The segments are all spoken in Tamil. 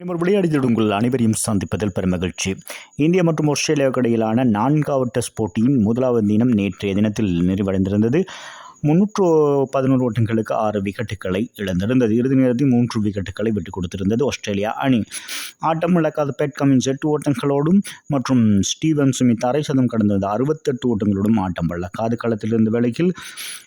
ஒரு விளையாடிகள் உங்கள் அனைவரையும் சந்திப்பதில் பெருமகிழ்ச்சி. இந்தியா மற்றும் ஆஸ்திரேலியாவுக்கு இடையிலான நான்காவது டெஸ்ட் போட்டியின் முதலாவது தினம் நேற்றைய தினத்தில் நிறைவடைந்திருந்தது. முன்னூற்று பதினோரு ஓட்டங்களுக்கு ஆறு விக்கெட்டுகளை இழந்திருந்தது. இறுதி நேரத்தில் மூன்று விக்கெட்டுகளை விட்டுக் கொடுத்திருந்தது ஆஸ்திரேலியா அணி. ஆட்டம் இழக்காத பேட் கமின்ஸ் எட்டு ஓட்டங்களோடும் மற்றும் ஸ்டீவன் சுமித் அரை சதம் கடந்திருந்த அறுபத்தெட்டு ஓட்டங்களோடும் ஆட்டம் இழக்காது களத்தில் இருந்த வேளையில்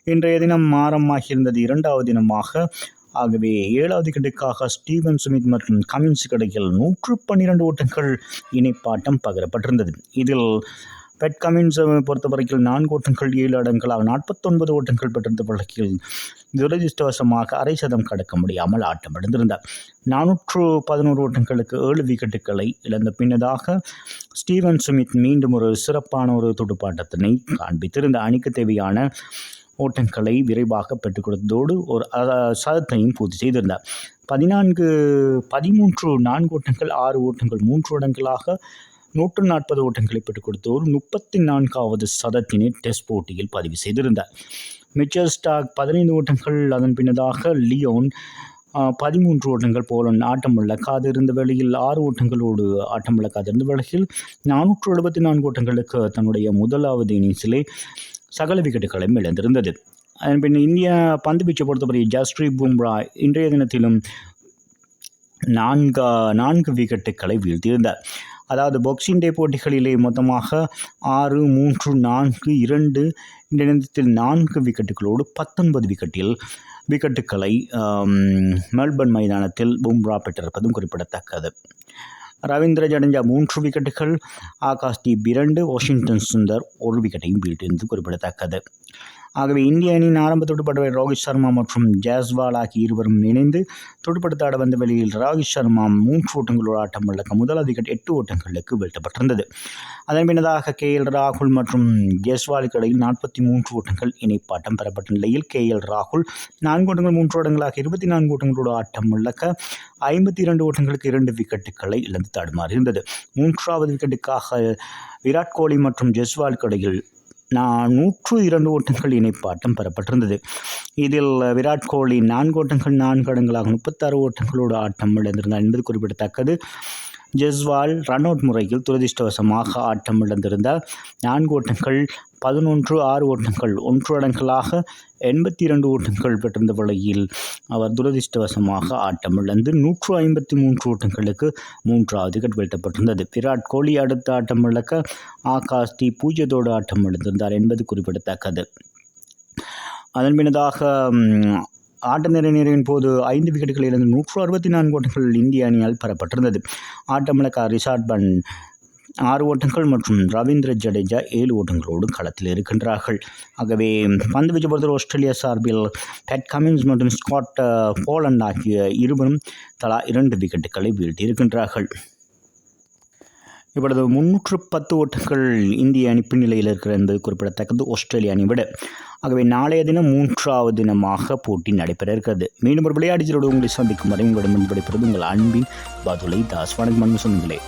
இன்றைய தினம் மாறமாகியிருந்தது இரண்டாவது தினமாக ஆகவே ஏழாவது விக்கெட்டுக்காக ஸ்டீவன் சுமித் மற்றும் கமின்ஸ் இடையில் நூற்று பன்னிரண்டு ஓட்டங்கள் இணைப்பாட்டம் பகிரப்பட்டிருந்தது. இதில் பெட் கமின்ஸ் பொறுத்தவரைக்கும் நான்கு ஓட்டங்கள் ஏழு அடங்களாக நாற்பத்தொன்பது ஓட்டங்கள் பெற்றிருந்த வழக்கில் துரதிருஷ்டவசமாக அரை சதம் கடக்க முடியாமல் ஆட்டம் இழந்திருந்தார் நானூற்று பதினோரு ஓட்டங்களுக்கு ஏழு விக்கெட்டுகளை இழந்த பின்னதாக ஸ்டீவன் சுமித் மீண்டும் ஒரு சிறப்பான ஒரு துடுப்பாட்டத்தினை காண்பித்திருந்த அணிக்கு தேவையான ஓட்டங்களை விரைவாக பெற்றுக் கொடுத்ததோடு ஒரு சதத்தையும் பூர்த்தி செய்திருந்தார். பதினான்கு பதிமூன்று நான்கு ஓட்டங்கள் ஆறு ஓட்டங்கள் மூன்று ஓட்டங்களாக நூற்று நாற்பது ஓட்டங்களை பெற்றுக் கொடுத்தோர் முப்பத்தி நான்காவது சதத்தினை டெஸ்ட் போட்டியில் பதிவு செய்திருந்தார். மிச்சர் ஸ்டாக் பதினைந்து ஓட்டங்கள் அதன் பின்னதாக லியோன் பதிமூன்று ஓட்டங்கள் போலன் ஆட்டம் இழக்காது இருந்த வேளையில் ஆறு ஓட்டங்களோடு ஆட்டம் இழக்காது இருந்த வேளையில் நானூற்று எழுபத்தி நான்கு ஓட்டங்களுக்கு தன்னுடைய முதலாவது இன்னிங்ஸிலே சகல விக்கெட்டுகளையும் இழந்திருந்தது. அதன் பின் இந்திய பந்து வீச்சை பொறுத்தவரை ஜஸ்ரீ பும்ரா இன்றைய தினத்திலும் நான்கு நான்கு விக்கெட்டுகளை வீழ்த்தியிருந்தார். அதாவது பாக்ஸிங் டே போட்டிகளிலே மொத்தமாக ஆறு மூன்று நான்கு இரண்டு இந்த நேரத்தில் நான்கு விக்கெட்டுகளோடு பத்தொன்பது விக்கெட்டில் விக்கெட்டுகளை மெல்பர்ன் மைதானத்தில் பும்ரா பெற்றிருப்பதும் குறிப்பிடத்தக்கது. ரவீந்திர ஜடேஜா மூன்று விக்கெட்டுகள் ஆகாஷ் தீப் இரண்டு வாஷிங்டன் சுந்தர் ஒரு விக்கெட்டையும் வீழ்த்தியிருந்தது குறிப்பிடத்தக்கது. ஆகவே இந்திய அணியின் ஆரம்ப துடுப்பாட்டவர் ரோஹித் சர்மா மற்றும் ஜாஸ்வால் ஆகிய இருவரும் இணைந்து துடுப்படுத்தாட வந்த வெளியில் ரோஹித் சர்மா மூன்று ஓட்டங்களோடு ஆட்டம் வழக்க முதலாவது விக்கெட் எட்டு ஓட்டங்களுக்கு வீழ்த்தப்பட்டிருந்தது. அதன் பின்னதாக கே எல் ராகுல் மற்றும் ஜெஸ்வாலுக்கு இடையில் நாற்பத்தி மூன்று ஓட்டங்கள் இணைப்பாட்டம் பெறப்பட்ட நிலையில் கே எல் ராகுல் நான்கு ஓட்டங்கள் மூன்று ஓட்டங்களாக இருபத்தி நான்கு ஓட்டங்களோடு ஆட்டம் இழக்க ஐம்பத்தி இரண்டு ஓட்டங்களுக்கு இரண்டு விக்கெட்டுகளை இழந்து தடுமாறி இருந்தது மூன்றாவது விக்கெட்டுக்காக விராட் கோலி மற்றும் ஜெஸ்வாலுக்கு இடையில் நான் நூற்று இரண்டு ஓட்டங்கள் இணைப்பாட்டம் பெறப்பட்டிருந்தது. இதில் விராட் கோலி நான்கு ஓட்டங்கள் நான்கு இடங்களாக முப்பத்தாறு ஓட்டங்களோடு ஆட்டம் இழந்திருந்தார் என்பது குறிப்பிடத்தக்கது. ஜெஸ்வால் ரன் அவுட் முறையில் துரதிர்ஷ்டவசமாக ஆட்டம் இழந்திருந்தார். நான்கு ஓட்டங்கள் பதினொன்று ஆறு ஓட்டங்கள் ஒன்று அடங்கலாக எண்பத்தி இரண்டு ஓட்டங்கள் பெற்றிருந்த வழியில் அவர் துரதிர்ஷ்டவசமாக ஆட்டம் இழந்து நூற்று ஐம்பத்தி மூன்று ஓட்டங்களுக்கு மூன்றாவது விக்கெட் வீழ்த்தப்பட்டிருந்தது. விராட் கோலி அடுத்த ஆட்டம் இழக்க ஆகாஷ் தி பூஜ்ஜியத்தோடு ஆட்டம் இழந்திருந்தார் என்பது குறிப்பிடத்தக்கது. அதன் பின்னதாக ஆட்ட நிறை நிறைவின் போது ஐந்து விக்கெட்டுகள் இழந்து நூற்று அறுபத்தி நான்கு ஓட்டங்கள் இந்திய அணியால் பெறப்பட்டிருந்தது. ஆட்டமிழக்க ரிஷாட் பன் ஆறு ஓட்டங்கள் மற்றும் ரவீந்திர ஜடேஜா ஏழு ஓட்டங்களோடு களத்தில் இருக்கின்றார்கள். ஆகவே பந்து வீச்சு பொறுத்தவரை ஆஸ்திரேலியா சார்பில் பேட் கமின்ஸ் மற்றும் ஸ்காட் போலண்ட் ஆகிய இருவரும் தலா இரண்டு விக்கெட்டுகளை வீழ்த்தியிருக்கின்றார்கள். இவ்வளவு முன்னூற்று பத்து ஓட்டங்கள் இந்திய அணி பின்னிலையில் இருக்கிறது என்பது குறிப்பிடத்தக்கது. ஆஸ்திரேலிய அணி விட. ஆகவே நாளைய தினம் மூன்றாவது தினமாக போட்டி நடைபெற இருக்கிறது. மீண்டும் ஒரு விளையாட்டுகளோடு உங்களை சந்திக்கும் வரை உங்களிடம் விடைபெறுவது உங்கள் அன்பின் பதுலை தாஸ். வணக்கம் சொன்னீங்களே